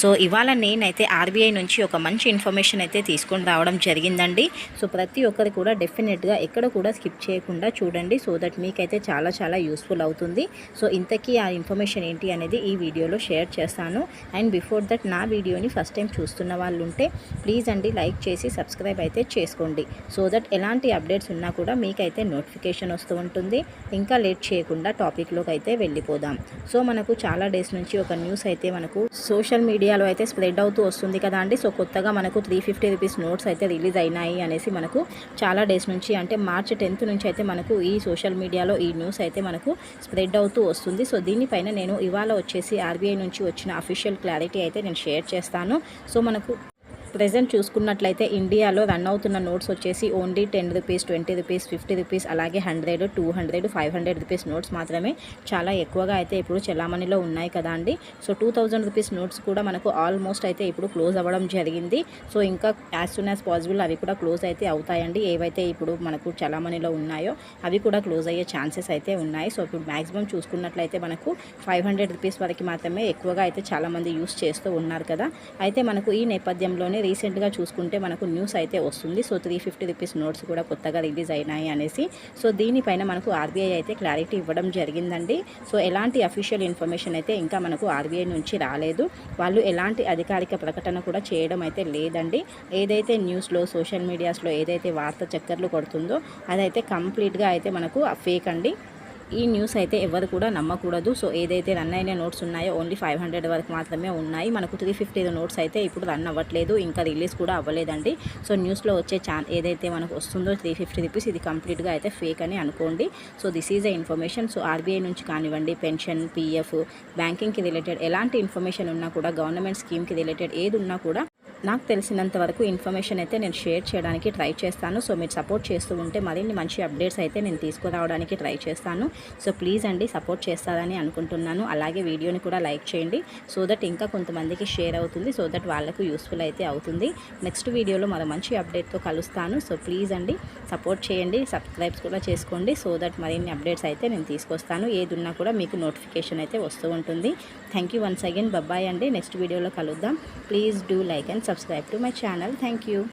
so ఇవాళ నేనైతే RBI నుంచి ఒక మంచి ఇన్ఫర్మేషన్ అయితే తీసుకొని రావడం జరిగిందండి. సో ప్రతి ఒక్కరు కూడా డెఫినెట్గా ఎక్కడ కూడా స్కిప్ చేయకుండా చూడండి. సో దట్ మీకైతే చాలా చాలా యూస్ఫుల్ అవుతుంది. సో ఇంతకీ ఆ ఇన్ఫర్మేషన్ ఏంటి అనేది ఈ వీడియోలో షేర్ చేస్తాను. అండ్ బిఫోర్ దట్ నా వీడియోని ఫస్ట్ టైం చూస్తున్న వాళ్ళు ఉంటే ప్లీజ్ అండి లైక్ చేసి సబ్స్క్రైబ్ అయితే చేసుకోండి. సో దట్ ఎలాంటి అప్డేట్స్ ఉన్నా కూడా మీకైతే నోటిఫికేషన్ వస్తూ ఉంటుంది. ఇంకా లేట్ చేయకుండా టాపిక్లోకి అయితే వెళ్ళిపోదాం. సో మనకు చాలా డేస్ నుంచి ఒక న్యూస్ అయితే మనకు సోషల్ మీడియా మీడియాలో అయితే స్ప్రెడ్ అవుతూ వస్తుంది కదా అండి. సో కొత్తగా మనకు త్రీ ఫిఫ్టీ రూపీస్ నోట్స్ అయితే రిలీజ్ అయినాయి అనేసి మనకు చాలా డేస్ నుంచి అంటే మార్చ్ టెన్త్ నుంచి అయితే మనకు ఈ సోషల్ మీడియాలో ఈ న్యూస్ అయితే మనకు స్ప్రెడ్ అవుతూ వస్తుంది. సో దీనిపైన నేను ఇవాళ వచ్చేసి ఆర్బీఐ నుంచి వచ్చిన అఫీషియల్ క్లారిటీ అయితే నేను షేర్ చేస్తాను. సో మనకు ప్రజెంట్ చూసుకున్నట్లయితే ఇండియాలో రన్ అవుతున్న నోట్స్ వచ్చేసి only ten rupees twenty rupees fifty rupees అలాగే hundred two hundred five hundred rupees notes మాత్రమే చాలా ఎక్కువగా అయితే ఇప్పుడు చెలామణిలో ఉన్నాయి కదా అండి. So two thousand rupees notes కూడా మనకు ఆల్మోస్ట్ అయితే ఇప్పుడు క్లోజ్ అవ్వడం జరిగింది. సో ఇంకా యాజ్ సూన్ యాజ్ పాసిబుల్ అవి కూడా క్లోజ్ అయితే అవుతాయండి. ఏవైతే ఇప్పుడు మనకు చలామణిలో ఉన్నాయో అవి కూడా క్లోజ్ అయ్యే ఛాన్సెస్ అయితే ఉన్నాయి. సో ఇప్పుడు మ్యాక్సిమం చూసుకున్నట్లయితే మనకు ఫైవ్ హండ్రెడ్ రూపీస్ వరకు మాత్రమే ఎక్కువగా అయితే చాలామంది యూస్ చేస్తూ ఉన్నారు కదా. అయితే మనకు ఈ నేపథ్యంలోనే రీసెంట్గా చూసుకుంటే మనకు న్యూస్ అయితే వస్తుంది. So three fifty rupees notes కూడా కొత్తగా రిలీజ్ అయినాయి అనేసి. సో దీనిపైన మనకు ఆర్బీఐ అయితే క్లారిటీ ఇవ్వడం జరిగిందండి. సో ఎలాంటి అఫీషియల్ ఇన్ఫర్మేషన్ అయితే ఇంకా మనకు ఆర్బీఐ నుంచి రాలేదు. వాళ్ళు ఎలాంటి అధికారిక ప్రకటన కూడా చేయడం అయితే లేదండి. ఏదైతే న్యూస్లో సోషల్ మీడియాస్లో ఏదైతే వార్త చక్కర్లు కొడుతుందో అదైతే కంప్లీట్గా అయితే మనకు ఫేక్ అండి. ఈ న్యూస్ అయితే ఎవరు కూడా నమ్మకూడదు. సో ఏదైతే రన్ అయిన నోట్స్ ఉన్నాయో ఓన్లీ ఫైవ్ హండ్రెడ్ వరకు మాత్రమే ఉన్నాయి. మనకు త్రీ ఫిఫ్టీ నోట్స్ అయితే ఇప్పుడు రన్ అవ్వట్లేదు. ఇంకా రిలీజ్ కూడా అవ్వలేదండి. సో న్యూస్లో వచ్చే ఛాన్ ఏదైతే మనకు వస్తుందో త్రీ ఫిఫ్టీ రూపీస్ ఇది కంప్లీట్గా అయితే ఫేక్ అని అనుకోండి. So this is a information so RBI నుంచి కానివ్వండి పెన్షన్ పీఎఫ్ బ్యాంకింగ్కి రిలేటెడ్ ఎలాంటి ఇన్ఫర్మేషన్ ఉన్నా కూడా గవర్నమెంట్ స్కీమ్కి రిలేటెడ్ ఏది ఉన్నా కూడా నాకు తెలిసినంత వరకు ఇన్ఫర్మేషన్ అయితే నేను షేర్ చేయడానికి ట్రై చేస్తాను. సో మీరు సపోర్ట్ చేస్తూ ఉంటే మరిన్ని మంచి అప్డేట్స్ అయితే నేను తీసుకురావడానికి ట్రై చేస్తాను. సో ప్లీజ్ అండి సపోర్ట్ చేస్తారని అనుకుంటున్నాను. అలాగే వీడియోని కూడా లైక్ చేయండి. సో దట్ ఇంకా కొంతమందికి షేర్ అవుతుంది. సో దట్ వాళ్ళకు యూస్ఫుల్ అయితే అవుతుంది. నెక్స్ట్ వీడియోలో మరో మంచి అప్డేట్తో కలుస్తాను. సో ప్లీజ్ అండి సపోర్ట్ చేయండి. సబ్స్క్రైబ్స్ కూడా చేసుకోండి. సో దట్ మరిన్ని అప్డేట్స్ అయితే నేను తీసుకొస్తాను. ఏది ఉన్నా కూడా మీకు నోటిఫికేషన్ అయితే వస్తూ ఉంటుంది. Thank you once again. Bye bye అండి. నెక్స్ట్ వీడియోలో కలుద్దాం. Please do like and subscribe to my channel. Thank you.